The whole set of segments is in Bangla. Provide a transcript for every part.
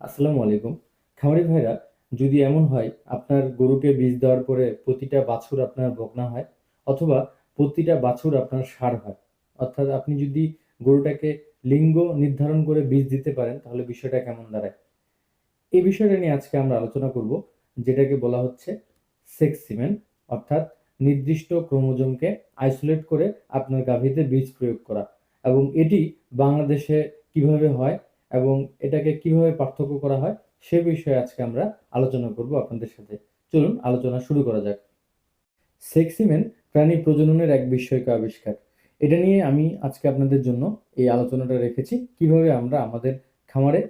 আসসালামু আলাইকুম। খামারি ভাইরা, যদি এমন হয় আপনার গরুকে বীজ দেওয়ার পরে প্রতিটা বাছুর আপনার বকনা হয় অথবা প্রতিটা বাছুর আপনার সার হয়, অর্থাৎ আপনি যদি গরুটাকে লিঙ্গ নির্ধারণ করে বীজ দিতে পারেন, তাহলে বিষয়টা কেমন দাঁড়ায়? এই বিষয়টা নিয়ে আজকে আমরা আলোচনা করব, যেটাকে বলা হচ্ছে সেক্স সিমেন্ট অর্থাৎ নির্দিষ্ট ক্রোমোজোমকে আইসোলেট করে আপনার গাভীতে বীজ প্রয়োগ করা। এবং এটি বাংলাদেশে কীভাবে হয় এবং এটাকে কীভাবে পার্থক্য করা হয় সে বিষয়ে আজকে আমরা আলোচনা করব আপনাদের সাথে। চলুন আলোচনা শুরু করা যাক। সেক্সিমেন প্রাণী প্রজননের এক বিস্ময়ক আবিষ্কার। এটা নিয়ে আমি আজকে আপনাদের জন্য এই আলোচনাটা রেখেছি। কীভাবে আমরা আমাদের খামারে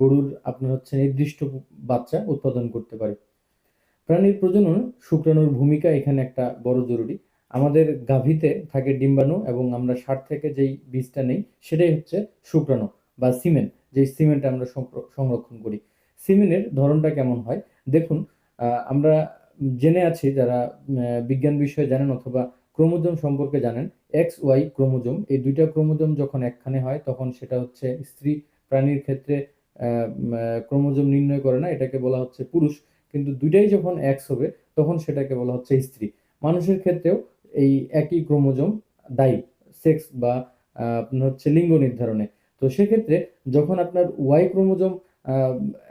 গরুর আপনার হচ্ছে নির্দিষ্ট বাচ্চা উৎপাদন করতে পারি। প্রাণীর প্রজনন শুক্রাণুর ভূমিকা এখানে একটা বড় জরুরি। আমাদের গাভীতে থাকে ডিম্বাণু এবং আমরা ষাট থেকে যেই বীজটা নেই সেটাই হচ্ছে শুক্রাণু। বা সিমেন্ট যেই সিমেন্ট আমরা সংরক্ষণ করি। সিমেন্টের ধরনটা কেমন হয়? দেখুন আমরা জেনে আছি যারা বিজ্ঞান বিষয়ে জানেন অথবা ক্রোমোজোম সম্পর্কে জানেন, এক্স, ওয়াই ক্রোমোজোম, এই দুইটা ক্রোমোজোম যখন একখানে হয়, তখন সেটা হচ্ছে স্ত্রী প্রাণীর ক্ষেত্রে ক্রোমোজোম নির্ণয় করে না, এটাকে বলা হচ্ছে পুরুষ। কিন্তু দুইটাই যখন এক্স হবে, তখন সেটাকে বলা হচ্ছে স্ত্রী। মানুষের ক্ষেত্রেও এই একই ক্রোমোজোম দায়ী, সেক্স বা হচ্ছে লিঙ্গ নির্ধারণে। তো সেক্ষেত্রে যখন আপনার ওয়াই ক্রোমোজোম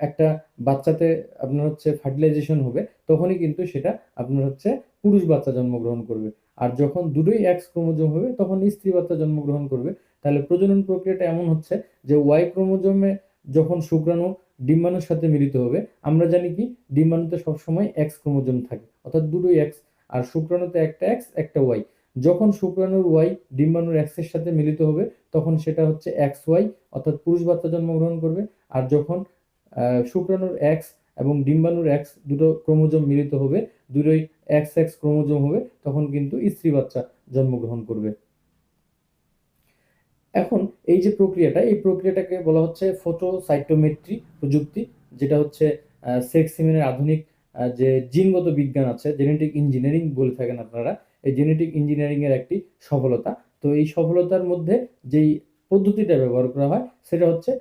একটা বাচ্চাতে আপনার হচ্ছে ফার্টিলাইজেশন হবে, তখনই কিন্তু সেটা আপনার হচ্ছে পুরুষ বাচ্চা জন্মগ্রহণ করবে। আর যখন দুটোই এক্স ক্রোমোজোম হবে, তখন স্ত্রী বাচ্চা জন্মগ্রহণ করবে। তাহলে প্রজনন প্রক্রিয়াটা এমন হচ্ছে যে ওয়াই ক্রোমোজোমে যখন শুক্রাণু ডিম্বাণুর সাথে মিলিত হবে, আমরা জানি কি, ডিম্বাণুতে সবসময় এক্স ক্রোমোজোম থাকে, অর্থাৎ দুটোই এক্স আর শুক্রাণুতে একটা এক্স একটা ওয়াই যখন শুক্রাণুর ওয়াই ডিম্বাণুর এক্সের সাথে মিলিত হবে, তখন সেটা হচ্ছে এক্স ওয়াই অর্থাৎ পুরুষ বাচ্চা জন্মগ্রহণ করবে। আর যখন শুক্রাণুর এক্স এবং ডিম্বাণুর এক্স দুটো ক্রোমোজোম মিলিত হবে, দুটোই এক্স এক্স ক্রোমোজোম হবে, তখন কিন্তু স্ত্রী বাচ্চা জন্মগ্রহণ করবে। এখন এই যে প্রক্রিয়াটা, এই প্রক্রিয়াটাকে বলা হচ্ছে ফটোসাইটোমেট্রি প্রযুক্তি, যেটা হচ্ছে সেক্স সিমেনের আধুনিক যে জিনগত বিজ্ঞান আছে জেনেটিক ইঞ্জিনিয়ারিং বলে থাকেন আপনারা এই জেনেটিক ইঞ্জিনিয়ারিংয়ের একটি সফলতা। তো এই সফলতার মধ্যে যেই পদ্ধতিটা ব্যবহার করা হয়, সেটা হচ্ছে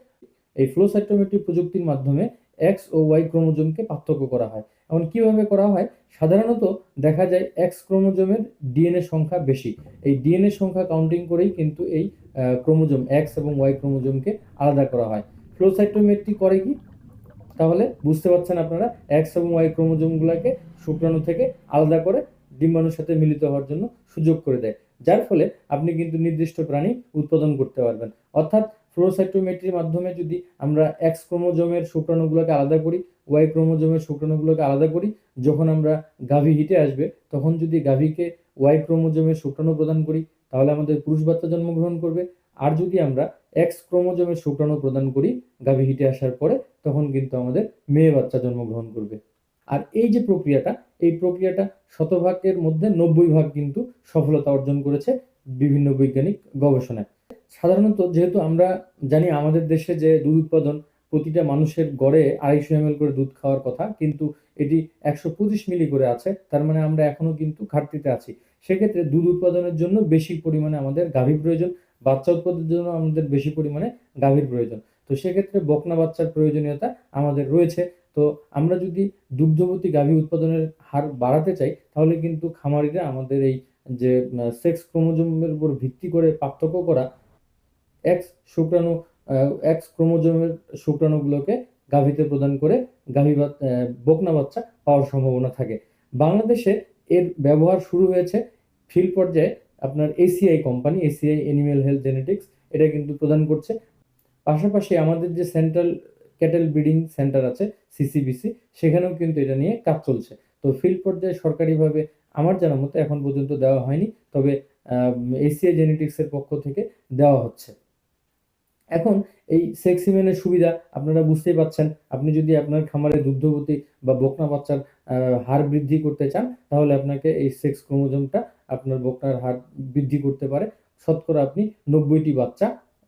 এই ফ্লো সাইটোমেট্রি প্রযুক্তির মাধ্যমে এক্স ও ওয়াই ক্রোমোজোমকে পার্থক্য করা হয়। এখন কীভাবে করা হয়? সাধারণত দেখা যায় এক্স ক্রোমোজোমের ডিএনএ সংখ্যা বেশি। এই ডিএনএ সংখ্যা কাউন্টিং করেই কিন্তু এই ক্রোমোজোম এক্স এবং ওয়াই ক্রোমোজোমকে আলাদা করা হয়। ফ্লো সাইটোমেট্রি করে কি? তাহলে বুঝতে পারছেন আপনারা এক্স এবং ওয়াই ক্রোমোজোমগুলোকে শুক্রাণু থেকে আলাদা করে ডিম্বাণুর সাথে মিলিত হওয়ার জন্য সুযোগ করে দেয়, যার ফলে আপনি কিন্তু নির্দিষ্ট প্রাণী উৎপাদন করতে পারবেন। অর্থাৎ ফ্লোসাইটোমেট্রির মাধ্যমে যদি আমরা এক্স ক্রোমোজোমের শুক্রাণুগুলোকে আলাদা করি ওয়াই ক্রোমোজোমের শুক্রাণুগুলোকে আলাদা করি, যখন আমরা গাভী হিটে আসবে, তখন যদি গাভীকে ওয়াই ক্রোমোজোমের শুক্রাণু প্রদান করি, তাহলে আমাদের পুরুষ বাচ্চা জন্মগ্রহণ করবে। আর যদি আমরা এক্স ক্রোমোজোমের শুক্রাণু প্রদান করি গাভী হিটে আসার পরে, তখন কিন্তু আমাদের মেয়ে বাচ্চা জন্মগ্রহণ করবে। আর এই যে প্রক্রিয়াটা, এই প্রক্রিয়াটা শতভাগের মধ্যে নব্বই ভাগ কিন্তু সফলতা অর্জন করেছে বিভিন্ন বৈজ্ঞানিক গবেষণায় সাধারণত যেহেতু আমরা জানি আমাদের দেশে যে দুধ উৎপাদন প্রতিটা মানুষের গড়ে আড়াইশো এম করে দুধ খাওয়ার কথা, কিন্তু এটি একশো পঁচিশ মিলি করে আছে, তার মানে আমরা এখনও কিন্তু ঘাটতিতে আছি। সেক্ষেত্রে দুধ উৎপাদনের জন্য বেশি পরিমাণে আমাদের গাভীর প্রয়োজন, বাচ্চা উৎপাদনের জন্য আমাদের বেশি পরিমাণে গাভীর প্রয়োজন। তো সেক্ষেত্রে বকনা বাচ্চার প্রয়োজনীয়তা আমাদের রয়েছে। তো আমরা যদি দুগ্ধবতী গাভী উৎপাদনের হার বাড়াতে চাই, তাহলে কিন্তু খামারিরা আমাদের এই যে সেক্স ক্রোমোজোমের উপর ভিত্তি করে পার্থক্য করা এক্স শুক্রাণু এক্স ক্রোমোজোমের শুক্রাণুগুলোকে গাভীতে প্রদান করে গাভী বকনা বাচ্চা পাওয়ার সম্ভাবনা থাকে। বাংলাদেশে এর ব্যবহার শুরু হয়েছে ফিল্ড পর্যায়ে আপনার ACI company, ACI animal health genetics, এটা কিন্তু প্রদান করছে। পাশাপাশি আমাদের যে সেন্ট্রাল ক্যাটেল ব্রিডিং সেন্টার আছে সিসিবিসি সেখানেও কিন্তু এটা নিয়ে কাজ চলছে। তো ফিল্ড পর্যায়ে সরকারিভাবে আমার জানা মতো এখন পর্যন্ত দেওয়া হয়নি, তবে এসিআই জেনেটিক্সের পক্ষ থেকে দেওয়া হচ্ছে। এখন এই সেক্সিমেনের সুবিধা আপনারা বুঝতেই পাচ্ছেন, আপনি যদি আপনার খামারে দুগ্ধবতী বা বকনা বাচ্চার হার বৃদ্ধি করতে চান, তাহলে আপনাকে এই সেক্স ক্রোমোজোমটা আপনার বকনার হার বৃদ্ধি করতে পারে। শতকরা আপনি নব্বইটি বাচ্চা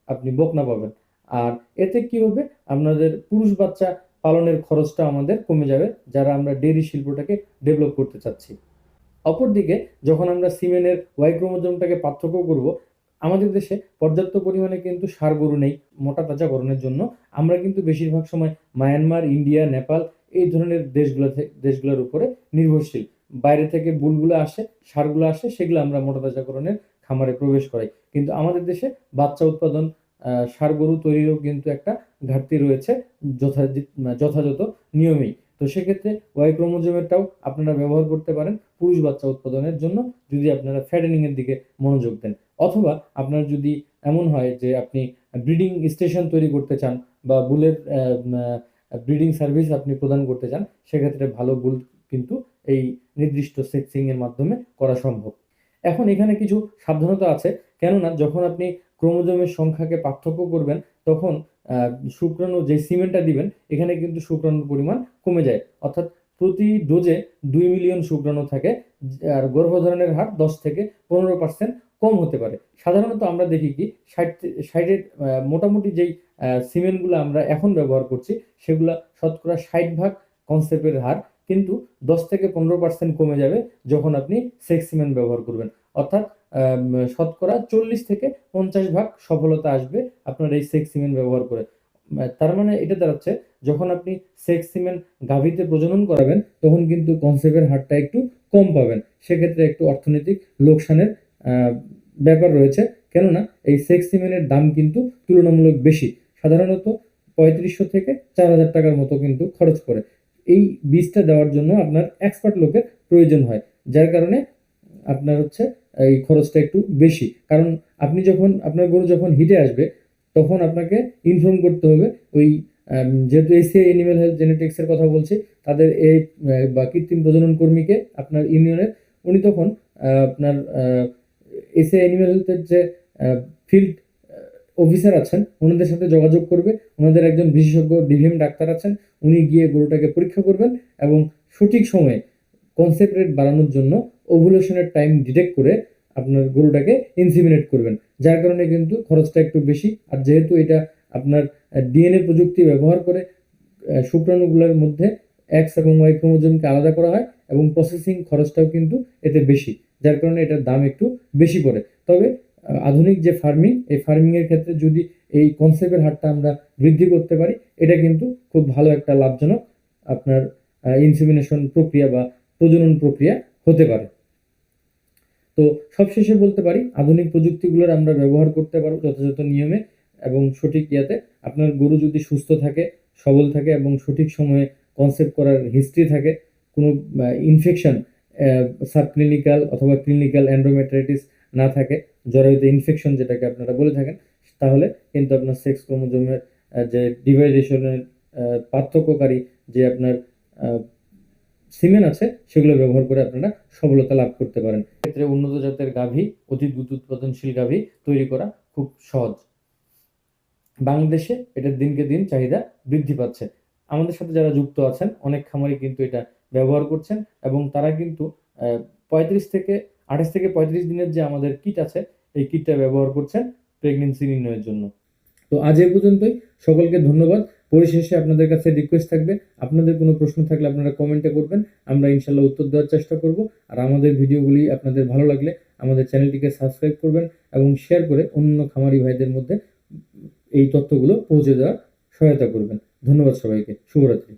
আপনি বকনা পাবেন। আর এতে কি হবে? আপনাদের পুরুষ বাচ্চা পালনের খরচটা আমাদের কমে যাবে, যারা আমরা ডেইরি শিল্পটাকে ডেভেলপ করতে চাচ্ছি। অপরদিকে, যখন আমরা সিমেনের ওয়াই ক্রোমোজোমটাকে পার্থক্য করব, আমাদের দেশে পর্যাপ্ত পরিমাণে কিন্তু সার গরু নেই, মোটা তাজাকরণের জন্য। আমরা কিন্তু বেশিরভাগ সময় মায়ানমার, ইন্ডিয়া, নেপাল এই ধরনের দেশগুলো দেশগুলোর উপরে নির্ভরশীল। বাইরে থেকে বুলগুলো আসে, সারগুলো আসে, সেগুলো আমরা মোটা তাজাকরণের খামারে প্রবেশ করাই। কিন্তু আমাদের দেশে বাচ্চা উৎপাদন ষাঁড় গরু তৈরিরও কিন্তু একটা ঘাটতি রয়েছে যথাযথ যথাযথ নিয়মেই। তো সেক্ষেত্রে ওয়াই ক্রোমোজোমেরটাও আপনারা ব্যবহার করতে পারেন পুরুষ বাচ্চা উৎপাদনের জন্য যদি আপনারা ফ্যাটেনিং এর দিকে মনোযোগ দেন। অথবা আপনার যদি এমন হয় যে আপনি ব্রিডিং স্টেশন তৈরি করতে চান বা বুলের ব্রিডিং সার্ভিস আপনি প্রদান করতে চান, সেক্ষেত্রে ভালো বুল কিন্তু এই নির্দিষ্ট সেক্সিং এর মাধ্যমে করা সম্ভব। এখন এখানে কিছু সাবধানতা আছে। কেননা যখন আপনি ক্রোমোজোমের সংখ্যাকে পার্থক্য করবেন, তখন শুক্রাণু যে সিমেন্টটা দিবেন, এখানে কিন্তু শুক্রাণুর পরিমাণ কমে যায়। অর্থাৎ প্রতি ডোজে দুই মিলিয়ন শুক্রাণু থাকে, আর গর্ভধারণের হার দশ থেকে পনেরো পার্সেন্ট কম হতে পারে। সাধারণত আমরা দেখি কি, ষাট, ষাটের মোটামুটি যেই সিমেন্টগুলো আমরা এখন ব্যবহার করছি, সেগুলা শতকরা ষাট ভাগ কনসেপ্টের হার, কিন্তু দশ থেকে পনেরো পার্সেন্ট কমে যাবে যখন আপনি সেক্স সিমেন্ট ব্যবহার করবেন। অর্থাৎ শতকরা চল্লিশ থেকে পঞ্চাশ ভাগ সফলতা আসবে আপনার এই সেক্স সিমেন্ট ব্যবহার করে। তার মানে এটা দাঁড়াচ্ছে, যখন আপনি সেক্স সিমেন্ট গাভীতে প্রজনন করাবেন, তখন কিন্তু কনসেপ্টের হারটা একটু কম পাবেন। সেক্ষেত্রে একটু অর্থনৈতিক লোকসানের ব্যাপার রয়েছে। কেননা এই সেক্স সিমেন্টের দাম কিন্তু তুলনামূলক বেশি। সাধারণত পঁয়ত্রিশশো থেকে চার হাজার টাকার মতো কিন্তু খরচ পড়ে। এই বীজটা দেওয়ার জন্য আপনার এক্সপার্ট লোকের প্রয়োজন হয়, যার কারণে আপনার হচ্ছে এই খরচটা একটু বেশি। কারণ আপনি যখন, আপনার গরু যখন হিটে আসবে, তখন আপনাকে ইনফর্ম করতে হবে ওই যেহেতু এসিআই অ্যানিমেল হেলথ জেনেটিক্সের কথা বলছি, তাদের এই বা কৃত্রিম প্রজনন কর্মীকে আপনার ইউনিয়নের, উনি তখন আপনার এসিআই অ্যানিমেল হেলথের যে ফিল্ড অফিসার আছেন, ওনাদের সাথে যোগাযোগ করবে, ওনাদের একজন বিশেষজ্ঞ ডিভিএম ডাক্তার আছেন, উনি গিয়ে গরুটাকে পরীক্ষা করবেন এবং সঠিক সময়ে কনসেপ্ট রেট বাড়ানোর জন্য ওভুলেশনের টাইম ডিটেক্ট করে আপনার গরুটাকে ইনসিমিনেট করবেন। যার কারণে কিন্তু খরচটা একটু বেশি। আর যেহেতু এটা আপনার ডিএনএ প্রযুক্তি ব্যবহার করে শুক্রাণুগুলোর মধ্যে এক্স এবং ওয়াই ক্রোমোজোমকে আলাদা করা হয় এবং প্রসেসিং খরচটাও কিন্তু এতে বেশি। যার কারণে এটার দাম একটু বেশি পড়ে। তবে আধুনিক যে ফার্মিং এই ফার্মিংয়ের ক্ষেত্রে যদি এই কনসেপ্টের হারটা আমরা বৃদ্ধি করতে পারি, এটা কিন্তু খুব ভালো একটা লাভজনক আপনার ইনসিমিনেশন প্রক্রিয়া বা প্রজনন প্রক্রিয়া হতে পারে। তো সবশেষে বলতে পারি, আধুনিক প্রযুক্তিগুলোর আমরা ব্যবহার করতে পারব যথাযথ নিয়মে এবং সঠিক ইয়াতে। আপনার গরু যদি সুস্থ থাকে, সবল থাকে এবং সঠিক সময়ে কনসেপ্ট করার হিস্ট্রি থাকে, কোনো ইনফেকশন সাবক্লিনিক্যাল অথবা ক্লিনিক্যাল অ্যান্ড্রোমেট্রাইটিস না থাকে, জরায়ুতে ইনফেকশন যেটাকে আপনারা বলে থাকেন, তাহলে কিন্তু আপনার সেক্স ক্রোমোজোমের যে ডিভাইডেশনের পার্থক্যকারী যে আপনার সিমেন আছে, সেগুলো ব্যবহার করে আপনারা সফলতা লাভ করতে পারেন। ক্ষেত্রে উন্নত জাতের গাভী অতি দ্রুত উৎপাদনশীল গাভী তৈরি করা খুব সহজ। বাংলাদেশে এটার দিনকে দিন চাহিদা বৃদ্ধি পাচ্ছে। আমাদের সাথে যারা যুক্ত আছেন, অনেক খামারি কিন্তু এটা ব্যবহার করছেন এবং তারা কিন্তু পঁয়ত্রিশ থেকে, আঠাশ থেকে পঁয়ত্রিশ দিনের যে আমাদের কিট আছে, এই কিটটা ব্যবহার করছেন প্রেগনেন্সি নির্ণয়ের জন্য। তো আজ এই পর্যন্তই। সকলকে ধন্যবাদ। পরিশেষে আপনাদের কাছে রিকোয়েস্ট থাকবে। আপনাদের কোনো প্রশ্ন থাকলে আপনারা কমেন্টে করবেন। আমরা ইনশাল্লাহ উত্তর দেওয়ার চেষ্টা করব। আর আমাদের ভিডিওগুলি আপনাদের ভালো লাগলে আমাদের চ্যানেলটিকে সাবস্ক্রাইব করবেন এবং শেয়ার করে অন্য খামারি ভাইদের মধ্যে এই তথ্যগুলো পৌঁছে দেওয়ার সহায়তা করবেন। ধন্যবাদ সবাইকে। শুভরাত্রি।